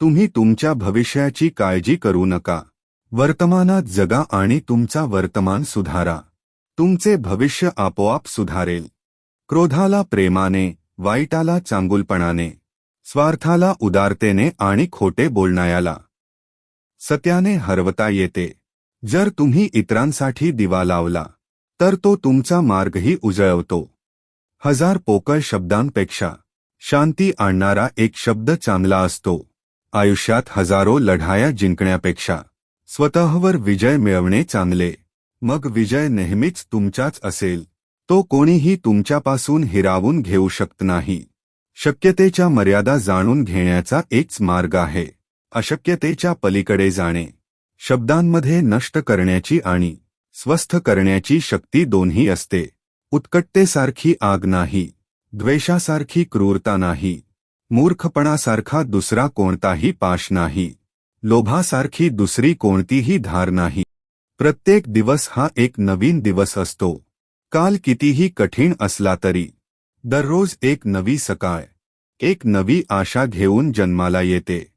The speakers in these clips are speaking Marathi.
तुम्ही तुमच्या भविष्याची काळजी करू नका. वर्तमानात जगा आणि तुमचा वर्तमान सुधारा. तुमचे भविष्य आपोआप सुधारेल. क्रोधाला प्रेमाने वाईटाला चांगुलपणाने स्वार्थाला उदारतेने आणि खोटे बोलणायाला. सत्याने हरवता येते. जर तुम्ही इतरांसाठी दिवा लावला तर तो तुमचा मार्गही उजळवतो. हजार पोकळ शब्दांपेक्षा शांती आणणारा एक शब्द चांगला असतो. आयुष्यात हजारो लढाया जिंकण्यापेक्षा स्वतःवर विजय मिळवणे चांगले. मग विजय नेहमीच तुमचाच असेल. तो कोणीही तुमच्यापासून हिरावून घेऊ शकत नाही. शक्यतेच्या मर्यादा जाणून घेण्याचा एकच मार्ग आहे. अशक्यतेच्या पलीकडे जाणे. शब्दांमध्ये नष्ट करण्याची आणि स्वस्थ करण्याची शक्ती दोन्ही असते. उत्कटतेसारखी आग नाही. द्वेषासारखी क्रूरता नाही. मूर्खपणासारखा दुसरा कोणताही पाश नाही. लोभासारखी दुसरी कोणतीही धार नाही. प्रत्येक दिवस हा एक नवीन दिवस असतो. काल कितीही कठीण असला तरी. दररोज एक नवी सकाळ. एक नवी आशा घेऊन जन्माला येते.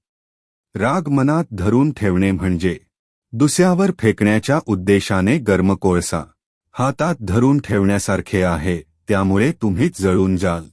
राग मनात धरून ठेवणे म्हणजे. दुसऱ्यावर फेकण्याच्या उद्देशाने गर्म कोळसा हातात धरून ठेवण्यासारखे आहे त्यामुळे तुम्हीच जळून जाल.